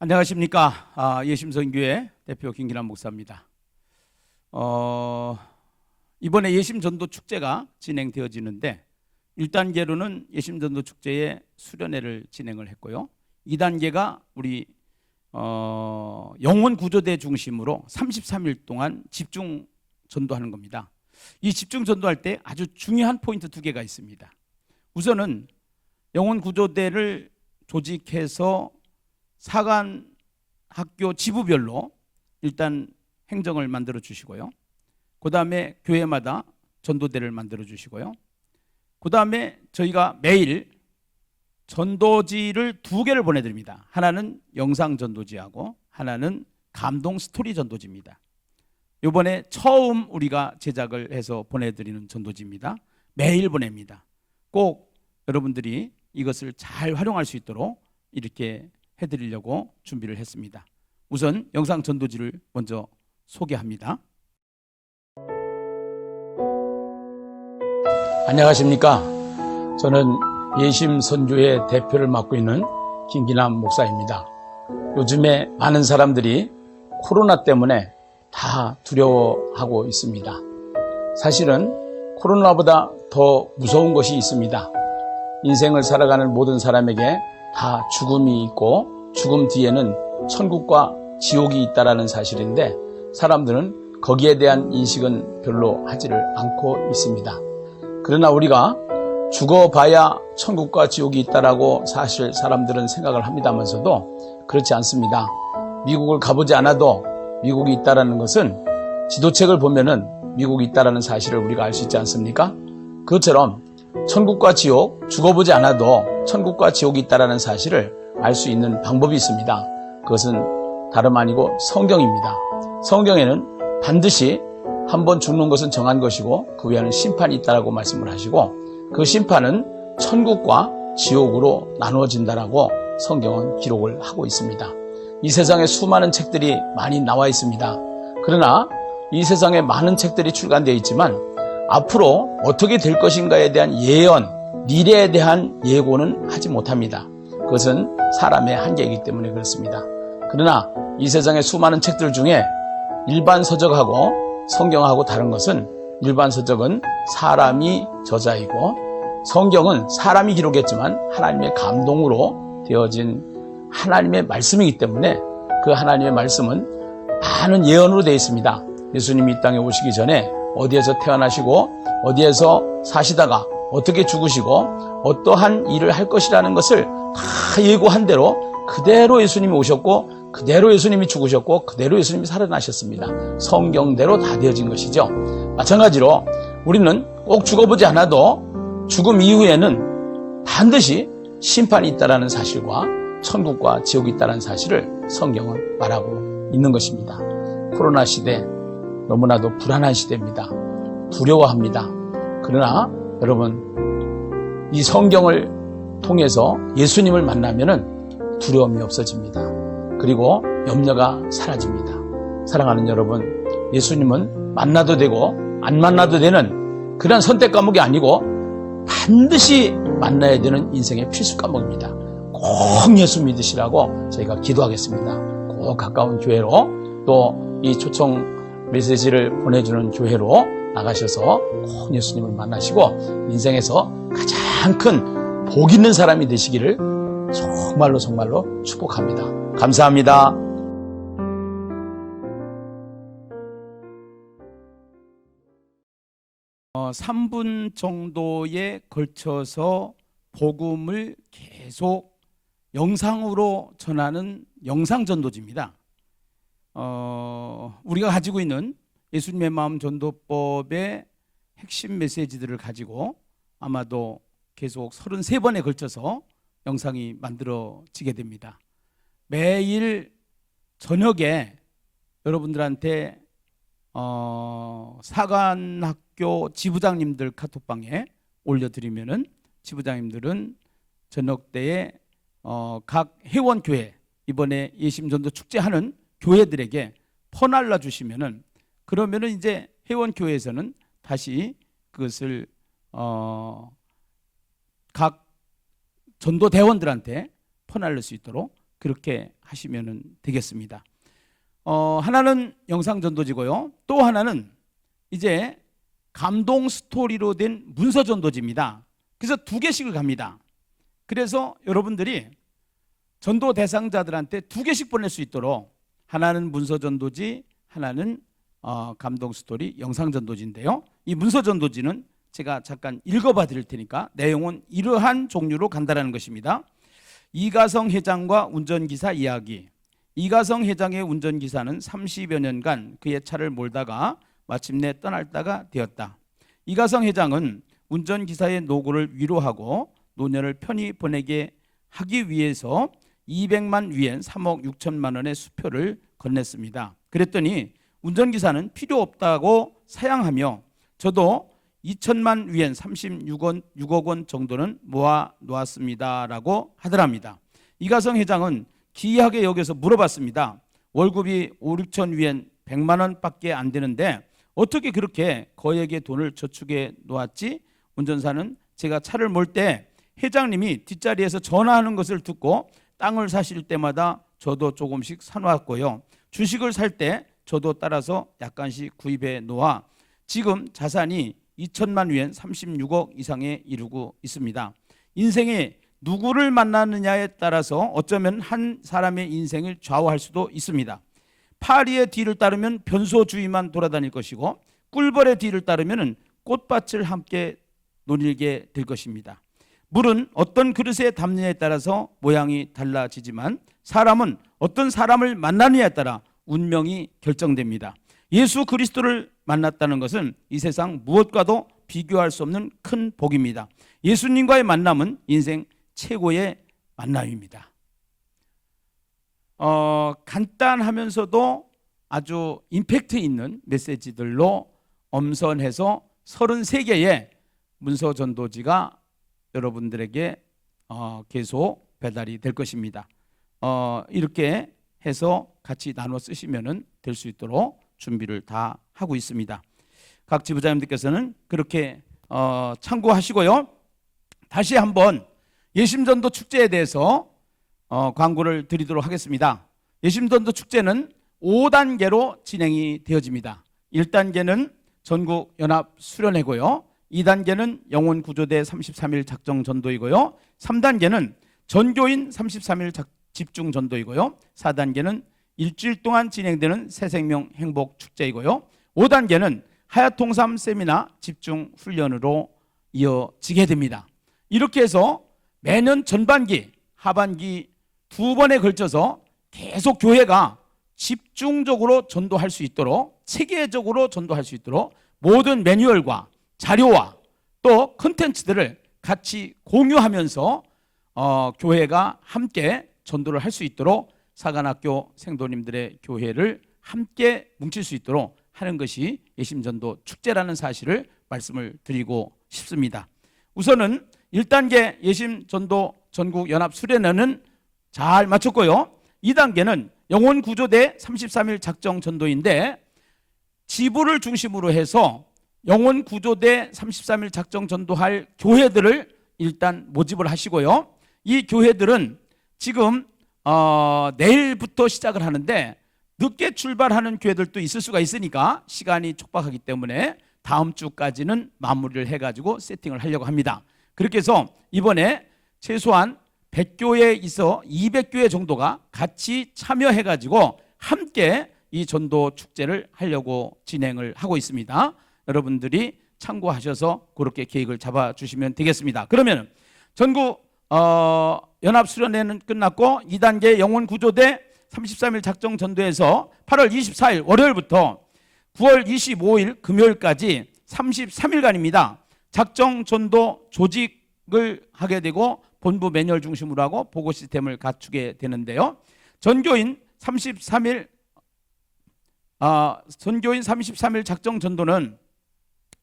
안녕하십니까 아, 예심선교회 대표 김기남 목사입니다. 어, 이번에 예심전도 축제가 진행되어지는데 1단계로는 예심전도 축제의 수련회를 진행을 했고요. 2단계가 우리 어, 영혼 구조대 중심으로 33일 동안 집중 전도하는 겁니다. 이 집중 전도할 때 아주 중요한 포인트 두 개가 있습니다. 우선은 영혼 구조대를 조직해서 사관 학교 지부별로 일단 행정을 만들어 주시고요. 그 다음에 교회마다 전도대를 만들어 주시고요. 그 다음에 저희가 매일 전도지를 두 개를 보내드립니다. 하나는 영상 전도지하고 하나는 감동 스토리 전도지입니다. 이번에 처음 우리가 제작을 해서 보내드리는 전도지입니다. 매일 보냅니다. 꼭 여러분들이 이것을 잘 활용할 수 있도록 이렇게 해드리려고 준비를 했습니다. 우선 영상 전도지를 먼저 소개합니다. 안녕하십니까. 저는 예심 선교의 대표를 맡고 있는 김기남 목사입니다. 요즘에 많은 사람들이 코로나 때문에 다 두려워하고 있습니다. 사실은 코로나보다 더 무서운 것이 있습니다. 인생을 살아가는 모든 사람에게 다 죽음이 있고 죽음 뒤에는 천국과 지옥이 있다라는 사실인데 사람들은 거기에 대한 인식은 별로 하지를 않고 있습니다. 그러나 우리가 죽어봐야 천국과 지옥이 있다라고 사실 사람들은 생각을 합니다면서도 그렇지 않습니다. 미국을 가보지 않아도 미국이 있다라는 것은 지도책을 보면은 미국이 있다라는 사실을 우리가 알 수 있지 않습니까? 그것처럼 천국과 지옥 죽어보지 않아도 천국과 지옥이 있다라는 사실을 알 수 있는 방법이 있습니다. 그것은 다름 아니고 성경입니다. 성경에는 반드시 한 번 죽는 것은 정한 것이고 그 외에는 심판이 있다라고 말씀을 하시고 그 심판은 천국과 지옥으로 나누어진다라고 성경은 기록을 하고 있습니다. 이 세상에 수많은 책들이 많이 나와 있습니다. 그러나 이 세상에 많은 책들이 출간되어 있지만 앞으로 어떻게 될 것인가에 대한 예언, 미래에 대한 예고는 하지 못합니다. 그것은 사람의 한계이기 때문에 그렇습니다. 그러나 이 세상의 수많은 책들 중에 일반 서적하고 성경하고 다른 것은 일반 서적은 사람이 저자이고 성경은 사람이 기록했지만 하나님의 감동으로 되어진 하나님의 말씀이기 때문에 그 하나님의 말씀은 많은 예언으로 되어 있습니다. 예수님이 이 땅에 오시기 전에 어디에서 태어나시고 어디에서 사시다가 어떻게 죽으시고 어떠한 일을 할 것이라는 것을 다 예고한 대로 그대로 예수님이 오셨고 그대로 예수님이 죽으셨고 그대로 예수님이 살아나셨습니다. 성경대로 다 되어진 것이죠. 마찬가지로 우리는 꼭 죽어보지 않아도 죽음 이후에는 반드시 심판이 있다라는 사실과 천국과 지옥이 있다는 사실을 성경은 말하고 있는 것입니다. 코로나 시대 너무나도 불안한 시대입니다. 두려워합니다. 그러나 여러분 이 성경을 통해서 예수님을 만나면은 두려움이 없어집니다. 그리고 염려가 사라집니다. 사랑하는 여러분, 예수님은 만나도 되고 안 만나도 되는 그런 선택 과목이 아니고 반드시 만나야 되는 인생의 필수 과목입니다. 꼭 예수 믿으시라고 저희가 기도하겠습니다. 꼭 가까운 교회로 또 이 초청 메시지를 보내주는 교회로 나가셔서 꼭 예수님을 만나시고 인생에서 가장 큰 복 있는 사람이 되시기를 정말로 정말로 축복합니다. 감사합니다. 어, 3분 정도에 걸쳐서 복음을 계속 영상으로 전하는 영상 전도지입니다. 어, 우리가 가지고 있는 예수님의 마음 전도법의 핵심 메시지들을 가지고 아마도 계속 33번에 걸쳐서 영상이 만들어지게 됩니다. 매일 저녁에 여러분들한테 어, 사관학교 지부장님들 카톡방에 올려드리면은 지부장님들은 저녁 때에 어, 각 회원교회 이번에 예심전도 축제하는 교회들에게 퍼날라 주시면은 그러면은 이제 회원교회에서는 다시 그것을 어, 각 전도 대원들한테 퍼날릴 수 있도록 그렇게 하시면 되겠습니다. 어, 하나는 영상 전도지고요. 또 하나는 이제 감동 스토리로 된 문서 전도지입니다. 그래서 두 개씩을 갑니다. 그래서 여러분들이 전도 대상자들한테 두 개씩 보낼 수 있도록 하나는 문서 전도지, 하나는 어, 감동 스토리 영상 전도지인데요. 이 문서 전도지는 제가 잠깐 읽어봐 드릴 테니까 내용은 이러한 종류로 간다라는 것입니다. 이가성 회장과 운전기사 이야기. 이가성 회장의 운전기사는 30여 년간 그의 차를 몰다가 마침내 떠날다가 되었다. 이가성 회장은 운전기사의 노고를 위로하고 노년을 편히 보내게 하기 위해서 200만 위엔 3억 6천만 원의 수표를 건넸습니다. 그랬더니 운전기사는 필요 없다고 사양하며 저도 2천만 위엔 36원 6억 원 정도는 모아 놓았습니다라고 하더랍니다. 이가성 회장은 기이하게 여기서 물어봤습니다. 월급이 5, 6천 위엔 100만 원밖에 안 되는데 어떻게 그렇게 거액의 돈을 저축해 놓았지? 운전사는 제가 차를 몰 때 회장님이 뒷자리에서 전화하는 것을 듣고 땅을 사실 때마다 저도 조금씩 사놓았고요. 주식을 살 때 저도 따라서 약간씩 구입해 놓아 지금 자산이 2천만 위엔 36억 이상에 이르고 있습니다. 인생에 누구를 만나느냐에 따라서 어쩌면 한 사람의 인생을 좌우할 수도 있습니다. 파리의 뒤를 따르면 변소주의만 돌아다닐 것이고 꿀벌의 뒤를 따르면 꽃밭을 함께 논일게 될 것입니다. 물은 어떤 그릇에 담느냐에 따라서 모양이 달라지지만 사람은 어떤 사람을 만나느냐에 따라 운명이 결정됩니다. 예수 그리스도를 만났다는 것은 이 세상 무엇과도 비교할 수 없는 큰 복입니다. 예수님과의 만남은 인생 최고의 만남입니다. 어, 간단하면서도 아주 임팩트 있는 메시지들로 엄선해서 33개의 문서 전도지가 여러분들에게 어, 계속 배달이 될 것입니다. 어, 이렇게 해서 같이 나눠 쓰시면 될 수 있도록 준비를 다 하고 있습니다. 각 지부장님들께서는 그렇게 어, 참고하시고요. 다시 한번 예심전도 축제에 대해서 어, 광고를 드리도록 하겠습니다. 예심전도 축제는 5단계로 진행이 되어집니다. 1단계는 전국 연합 수련회고요. 2단계는 영혼 구조대 33일 작정 전도이고요. 3단계는 전교인 33일 작, 집중 전도이고요. 4단계는 일주일 동안 진행되는 새 생명 행복 축제이고요. 5단계는 하야통삼 세미나 집중 훈련으로 이어지게 됩니다. 이렇게 해서 매년 전반기, 하반기 두 번에 걸쳐서 계속 교회가 집중적으로 전도할 수 있도록 체계적으로 전도할 수 있도록 모든 매뉴얼과 자료와 또 컨텐츠들을 같이 공유하면서 어, 교회가 함께 전도를 할 수 있도록 사관학교 생도님들의 교회를 함께 뭉칠 수 있도록 하는 것이 예심전도 축제라는 사실을 말씀을 드리고 싶습니다. 우선은 1단계 예심전도 전국 연합 수련회는 잘 마쳤고요. 2단계는 영혼 구조대 33일 작정 전도인데 지부를 중심으로 해서 영혼 구조대 33일 작정 전도할 교회들을 일단 모집을 하시고요. 이 교회들은 지금 어, 내일부터 시작을 하는데 늦게 출발하는 교회들도 있을 수가 있으니까 시간이 촉박하기 때문에 다음 주까지는 마무리를 해가지고 세팅을 하려고 합니다. 그렇게 해서 이번에 최소한 100교회에 있어 200교회 정도가 같이 참여해가지고 함께 이 전도 축제를 하려고 진행을 하고 있습니다. 여러분들이 참고하셔서 그렇게 계획을 잡아 주시면 되겠습니다. 그러면 전국 어, 연합 수련회는 끝났고 2단계 영혼 구조대 33일 작정 전도에서 8월 24일 월요일부터 9월 25일 금요일까지 33일간입니다. 작정 전도 조직을 하게 되고 본부 매뉴얼 중심으로 하고 보고 시스템을 갖추게 되는데요. 전교인 33일 아, 전교인 33일 작정 전도는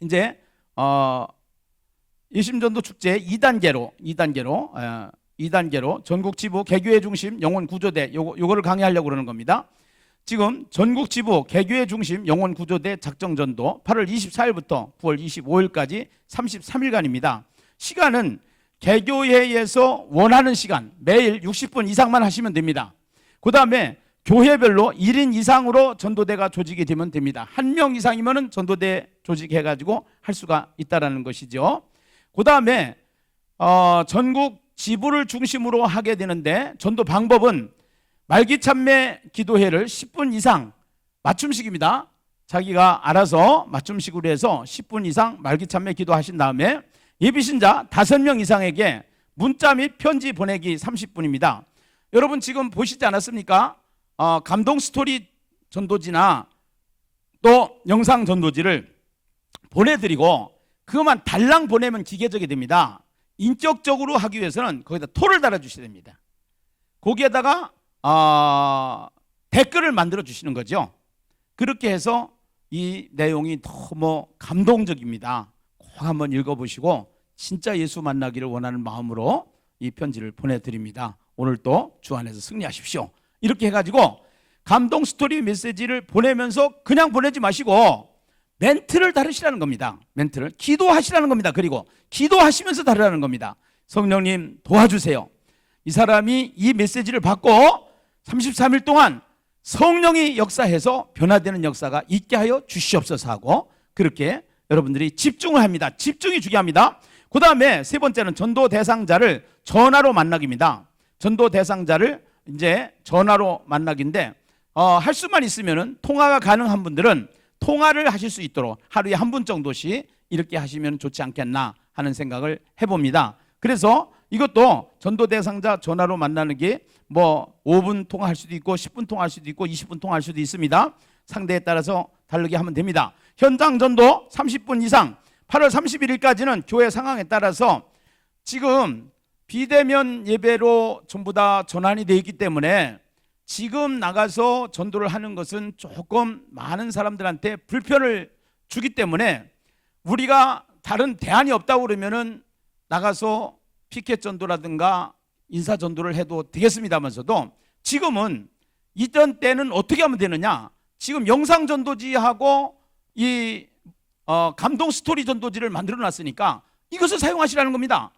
이제 어, 예심전도 축제 2단계로 2단계로 어, 2단계로 전국 지부 개교회 중심 영혼 구조대 요거 요거를 강의하려고 그러는 겁니다. 지금 전국 지부 개교회 중심 영혼 구조대 작정 전도 8월 24일부터 9월 25일까지 33일간입니다. 시간은 개교회에서 원하는 시간 매일 60분 이상만 하시면 됩니다. 그 다음에 교회별로 1인 이상으로 전도대가 조직이 되면 됩니다. 한 명 이상이면은 전도대 조직해가지고 할 수가 있다라는 것이죠. 그 다음에 어, 전국 지부를 중심으로 하게 되는데 전도 방법은 말기 참매 기도회를 10분 이상 맞춤식입니다. 자기가 알아서 맞춤식으로 해서 10분 이상 말기 참매 기도하신 다음에 예비신자 5명 이상에게 문자 및 편지 보내기 30분입니다. 여러분 지금 보시지 않았습니까? 어, 감동 스토리 전도지나 또 영상 전도지를 보내드리고 그것만 달랑 보내면 기계적이 됩니다. 인격적으로 하기 위해서는 거기다 토를 달아주셔야 됩니다. 거기에다가 어, 댓글을 만들어 주시는 거죠. 그렇게 해서 이 내용이 너무 감동적입니다. 꼭 한번 읽어보시고 진짜 예수 만나기를 원하는 마음으로 이 편지를 보내드립니다. 오늘 또 주 안에서 승리하십시오. 이렇게 해가지고 감동 스토리 메시지를 보내면서 그냥 보내지 마시고 멘트를 다루시라는 겁니다. 멘트를 기도하시라는 겁니다. 그리고 기도하시면서 다루라는 겁니다. 성령님 도와주세요. 이 사람이 이 메시지를 받고 33일 동안 성령이 역사해서 변화되는 역사가 있게 하여 주시옵소서 하고 그렇게 여러분들이 집중을 합니다. 집중이 중요합니다. 그 다음에 세 번째는 전도 대상자를 전화로 만나기입니다. 전도 대상자를 이제 전화로 만나기인데 어, 할 수만 있으면은 통화가 가능한 분들은 통화를 하실 수 있도록 하루에 한 분 정도씩 이렇게 하시면 좋지 않겠나 하는 생각을 해봅니다. 그래서 이것도 전도 대상자 전화로 만나는 게 뭐 5분 통화할 수도 있고 10분 통화할 수도 있고 20분 통화할 수도 있습니다. 상대에 따라서 다르게 하면 됩니다. 현장 전도 30분 이상 8월 31일까지는 교회 상황에 따라서 지금 비대면 예배로 전부 다 전환이 되어 있기 때문에 지금 나가서 전도를 하는 것은 조금 많은 사람들한테 불편을 주기 때문에 우리가 다른 대안이 없다고 그러면은 나가서 피켓 전도라든가 인사 전도를 해도 되겠습니다면서도 지금은 이전 때는 어떻게 하면 되느냐? 지금 영상 전도지하고 이 어, 감동 스토리 전도지를 만들어 놨으니까 이것을 사용하시라는 겁니다.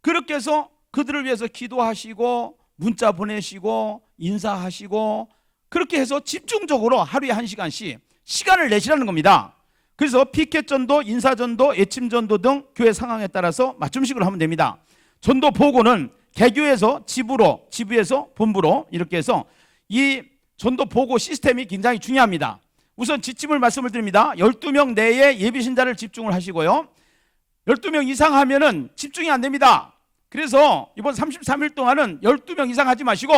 그렇게 해서 그들을 위해서 기도하시고 문자 보내시고 인사하시고 그렇게 해서 집중적으로 하루에 한 시간씩 시간을 내시라는 겁니다. 그래서 피켓 전도, 인사 전도, 예침 전도 등 교회 상황에 따라서 맞춤식으로 하면 됩니다. 전도 보고는 개교에서 지부로, 지부에서 본부로 이렇게 해서 이 전도 보고 시스템이 굉장히 중요합니다. 우선 지침을 말씀을 드립니다. 12명 내에 예비신자를 집중을 하시고요. 12명 이상 하면은 집중이 안 됩니다. 그래서 이번 33일 동안은 12명 이상 하지 마시고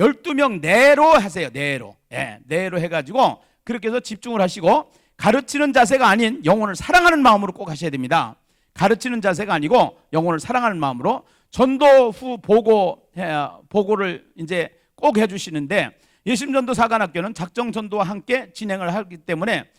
12명 내로 하세요. 내로. 예, 내로 해가지고 그렇게 해서 집중을 하시고 가르치는 자세가 아닌 영혼을 사랑하는 마음으로 꼭 하셔야 됩니다. 가르치는 자세가 아니고 영혼을 사랑하는 마음으로 전도 후 보고 예, 보고를 이제 꼭 해주시는데 예심전도 사관학교는 작정 전도와 함께 진행을 하기 때문에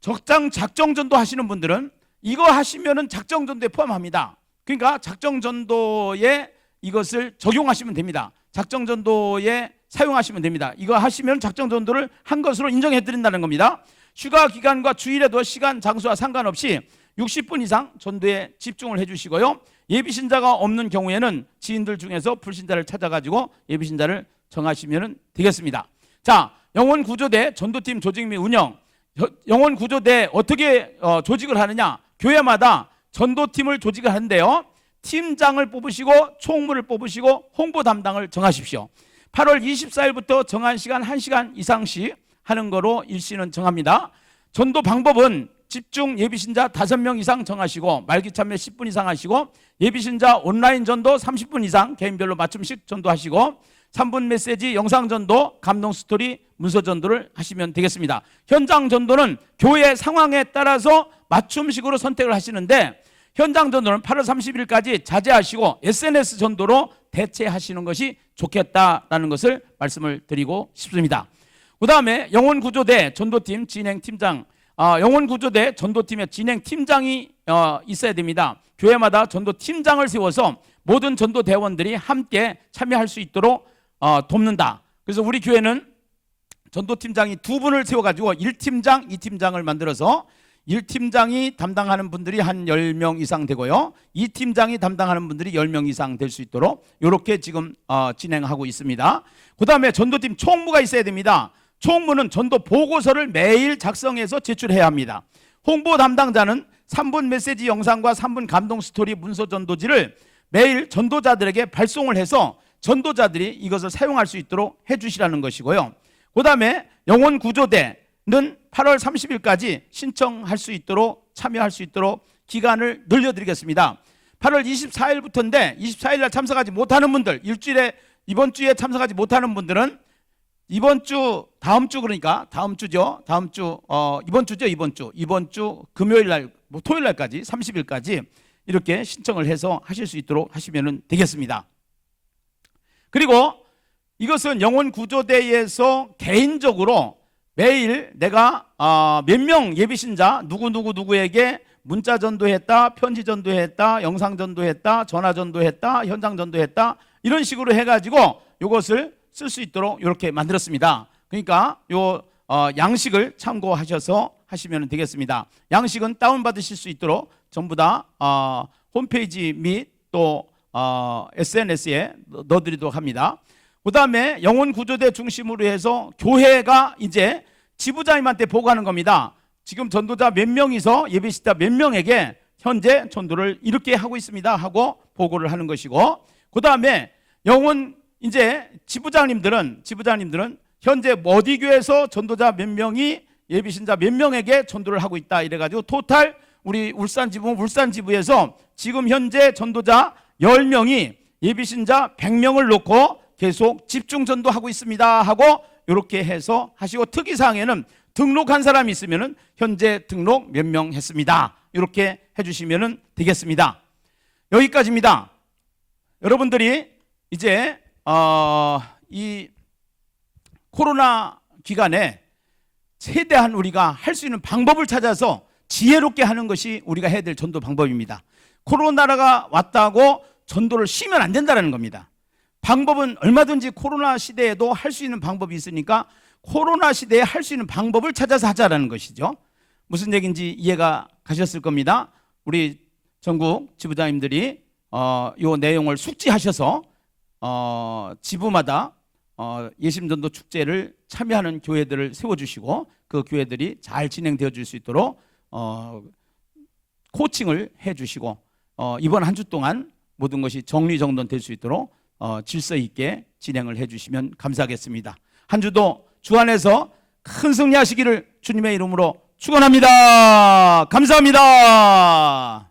적장 작정 전도 하시는 분들은 이거 하시면은 작정 전도에 포함합니다. 그러니까 작정 전도에 이것을 적용하시면 됩니다. 작정 전도에 사용하시면 됩니다. 이거 하시면 작정 전도를 한 것으로 인정해 드린다는 겁니다. 휴가 기간과 주일에도 시간 장소와 상관없이 60분 이상 전도에 집중을 해 주시고요. 예비 신자가 없는 경우에는 지인들 중에서 불신자를 찾아 가지고 예비 신자를 정하시면 되겠습니다. 자, 영혼 구조대 전도팀 조직 및 운영. 영혼 구조대 어떻게 어, 조직을 하느냐? 교회마다 전도팀을 조직을 하는데요. 팀장을 뽑으시고 총무를 뽑으시고 홍보 담당을 정하십시오. 8월 24일부터 정한 시간 1시간 이상씩 하는 거로 일시는 정합니다. 전도 방법은 집중 예비신자 5명 이상 정하시고 말기 참여 10분 이상 하시고 예비신자 온라인 전도 30분 이상 개인별로 맞춤식 전도하시고 3분 메시지 영상 전도 감동 스토리 문서 전도를 하시면 되겠습니다. 현장 전도는 교회 상황에 따라서 맞춤식으로 선택을 하시는데 현장 전도는 8월 30일까지 자제하시고 SNS 전도로 대체하시는 것이 좋겠다라는 것을 말씀을 드리고 싶습니다. 그 다음에 영혼구조대 전도팀 진행팀장, 어, 영혼구조대 전도팀의 진행팀장이 어, 있어야 됩니다. 교회마다 전도팀장을 세워서 모든 전도대원들이 함께 참여할 수 있도록 어, 돕는다. 그래서 우리 교회는 전도팀장이 두 분을 세워가지고 1팀장, 2팀장을 만들어서 1팀장이 담당하는 분들이 한 10명 이상 되고요. 2팀장이 담당하는 분들이 10명 이상 될 수 있도록 이렇게 지금 어, 진행하고 있습니다. 그 다음에 전도팀 총무가 있어야 됩니다. 총무는 전도 보고서를 매일 작성해서 제출해야 합니다. 홍보 담당자는 3분 메시지 영상과 3분 감동 스토리 문서 전도지를 매일 전도자들에게 발송을 해서 전도자들이 이것을 사용할 수 있도록 해 주시라는 것이고요. 그 다음에 영혼 구조대는 8월 30일까지 신청할 수 있도록 참여할 수 있도록 기간을 늘려 드리겠습니다. 8월 24일부터인데 24일 날 참석하지 못하는 분들 일주일에 이번 주에 참석하지 못하는 분들은 이번 주 다음 주 그러니까 다음 주죠. 다음 주 어, 이번 주죠. 이번 주 이번 주 금요일 날뭐 토요일 날까지 30일까지 이렇게 신청을 해서 하실 수 있도록 하시면 되겠습니다. 그리고 이것은 영혼 구조대에서 개인적으로 매일 내가 아, 몇명 예비 신자 누구 누구 누구에게 문자 전도했다, 편지 전도했다, 영상 전도했다, 전화 전도했다, 현장 전도했다 이런 식으로 해가지고 이것을 쓸 수 있도록 이렇게 만들었습니다. 그러니까 요 어, 양식을 참고하셔서 하시면 되겠습니다. 양식은 다운 받으실 수 있도록 전부 다 어, 홈페이지 및또 어, SNS에 넣어드리도록 합니다. 그 다음에 영혼 구조대 중심으로 해서 교회가 이제 지부장님한테 보고하는 겁니다. 지금 전도자 몇 명이서 예배시다 몇 명에게 현재 전도를 이렇게 하고 있습니다 하고 보고를 하는 것이고 그 다음에 영혼 이제 지부장님들은 지부장님들은 현재 어디 교회에서 전도자 몇 명이 예비신자 몇 명에게 전도를 하고 있다 이래가지고 토탈 우리 울산 지부 울산 지부에서 지금 현재 전도자 10명이 예비신자 100명을 놓고 계속 집중 전도 하고 있습니다 하고 이렇게 해서 하시고 특이사항에는 등록한 사람이 있으면은 현재 등록 몇 명 했습니다. 이렇게 해주시면 되겠습니다. 여기까지입니다. 여러분들이 이제 어, 이 코로나 기간에 최대한 우리가 할 수 있는 방법을 찾아서 지혜롭게 하는 것이 우리가 해야 될 전도 방법입니다. 코로나가 왔다고 전도를 쉬면 안 된다는 겁니다. 방법은 얼마든지 코로나 시대에도 할 수 있는 방법이 있으니까 코로나 시대에 할 수 있는 방법을 찾아서 하자라는 것이죠. 무슨 얘기인지 이해가 가셨을 겁니다. 우리 전국 지부장님들이 어, 요 내용을 숙지하셔서 어, 지부마다 어, 예심전도 축제를 참여하는 교회들을 세워주시고 그 교회들이 잘 진행되어 줄 수 있도록 어, 코칭을 해주시고 어, 이번 한 주 동안 모든 것이 정리정돈될 수 있도록 어, 질서 있게 진행을 해주시면 감사하겠습니다. 한 주도 주 안에서 큰 승리하시기를 주님의 이름으로 축원합니다. 감사합니다.